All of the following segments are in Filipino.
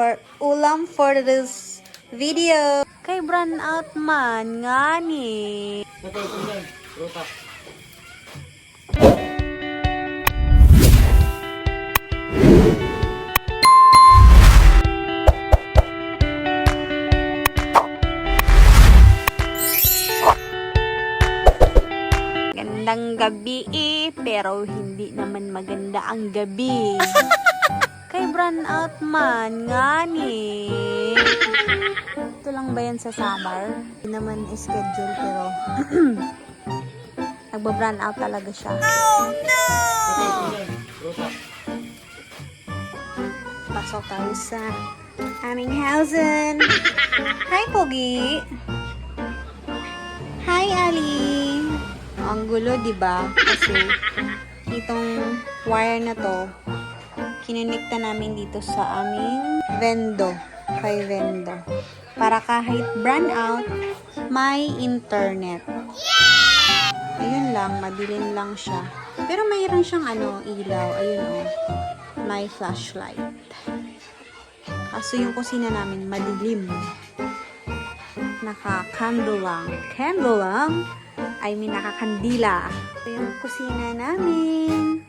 for ulam for this video. Kay brand out man nga ni. Patay ko yan. Ruta. Gandang gabi eh, pero hindi naman maganda ang gabi. Brand out man nga ni. Ito lang ba yan sa summer? Hindi naman schedule pero nagba-brand out talaga siya. Yan. Ruta. Pasok tayo sa aming housen. Hi, Pogi. Hi, Ali. Ang gulo, di ba? Kasi itong wire na to, kinunikta namin dito sa aming vendo. Kay vendo. Para kahit brand out, may internet. Ayun lang, madilim lang siya. Pero mayroon siyang ano, ilaw. Ayun oh. May flashlight. Kaso yung kusina namin madilim. Naka-candle lang. Candle lang? I mean, nakakandila. Ito yung kusina namin.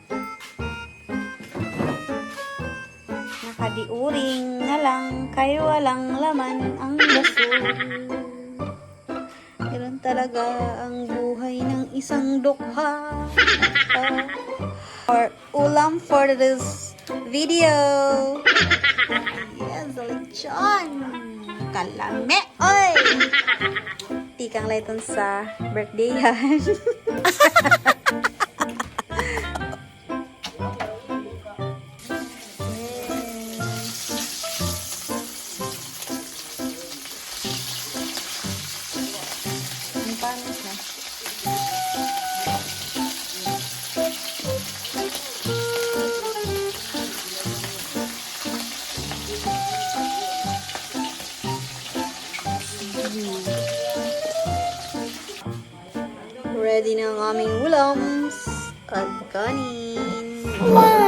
Nakadiuring na lang, kay walang laman ang gasol. Ganun talaga ang buhay ng isang dukha. Or ulam for this video. Yes, lechon. Kalame. Oy! Tikang layton sa birthday yan. Ready na ang aming ulams. At kanin. Wow!